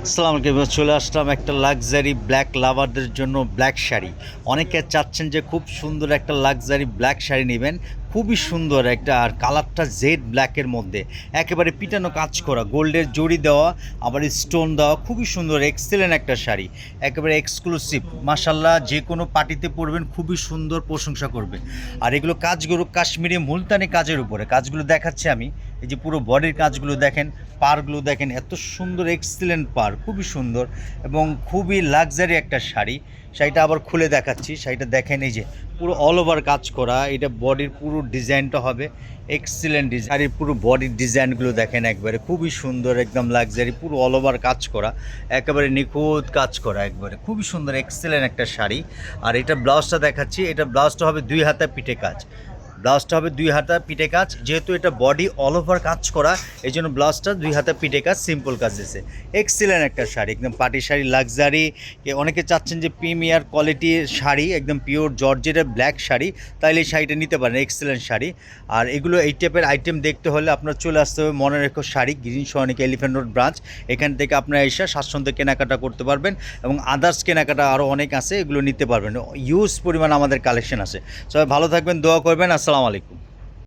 আসসালামু আলাইকুম চলে আসলাম একটা লাক্সারি ব্ল্যাক লাভারদের জন্য ব্ল্যাক শাড়ি। অনেকে চাচ্ছেন যে খুব সুন্দর একটা লাক্সারি ব্ল্যাক শাড়ি নেবেন, খুবই সুন্দর একটা আর কালারটা জেড ব্ল্যাকের মধ্যে। একেবারে পিটানো কাজ করা গোল্ডের জড়ি দেওয়া, আবার স্টোন দেওয়া, খুবই সুন্দর এক্সেলেন্ট একটা শাড়ি। একেবারে এক্সক্লুসিভ মাসাল্লাহ যে কোনো পার্টিতে পরবেন, খুবই সুন্দর প্রশংসা করবে। আর এগুলো কাজগুলো কাশ্মীরি মুলতানি কাজের উপরে। কাজগুলো দেখাচ্ছি আমি। এই যে পুরো বডির কাজগুলো দেখেন, পারগুলো দেখেন, এত সুন্দর এক্সিলেন্ট পার, খুবই সুন্দর এবং খুবই লাক্সারি একটা শাড়ি। শাড়িটা আবার খুলে দেখাচ্ছি, শাড়িটা দেখেন এই যে পুরো অল ওভার কাজ করা, এটা বডির পুরো ডিজাইনটা হবে এক্সিলেন্ট ডিজাইন শাড়ির পুরো বডির ডিজাইনগুলো দেখেন একবারে, খুবই সুন্দর, একদম লাক্সারি পুরো অল ওভার কাজ করা, একেবারে নিখুঁত কাজ করা একবারে, খুবই সুন্দর এক্সিলেন্ট একটা শাড়ি। আর এটা ব্লাউজটা দেখাচ্ছি, এটা ব্লাউজটা হবে দুই হাতা পিঠে কাজ। ব্লাউজটা হবে দুই হাতা পিঠে কাজ। যেহেতু এটা বডি অল ওভার কাজ করা এই জন্য ব্লাউজটা দুই হাতা পিঠে কাজ সিম্পল কাজ দিয়েছে এক্সিলেন্ট একটা শাড়ি, একদম পাটি শাড়ি লাক্সারি অনেকে চাচ্ছেন যে প্রিমিয়ার কোয়ালিটির শাড়ি, একদম পিওর জর্জেটের ব্ল্যাক শাড়ি, তাইলে এই শাড়িটা নিতে পারেন এক্সিলেন্ট শাড়ি। আর এগুলো এই টাইপের আইটেম দেখতে হলে আপনার চলে আসতে হবে মনে রেখো শাড়ি, গ্রিন সনিক এলিফেন্ট রোড ব্রাঞ্চ এখান থেকে আপনারা এসে স্বাচ্ছন্দ্যে কেনাকাটা করতে পারবেন এবং আদার্স কেনাকাটা আরও অনেক আছে, এগুলো নিতে পারবেন। ইউজ পরিমাণ আমাদের কালেকশন আছে। সবাই ভালো থাকবেন, দোয়া করবেন। আসসালামু আলাইকুম।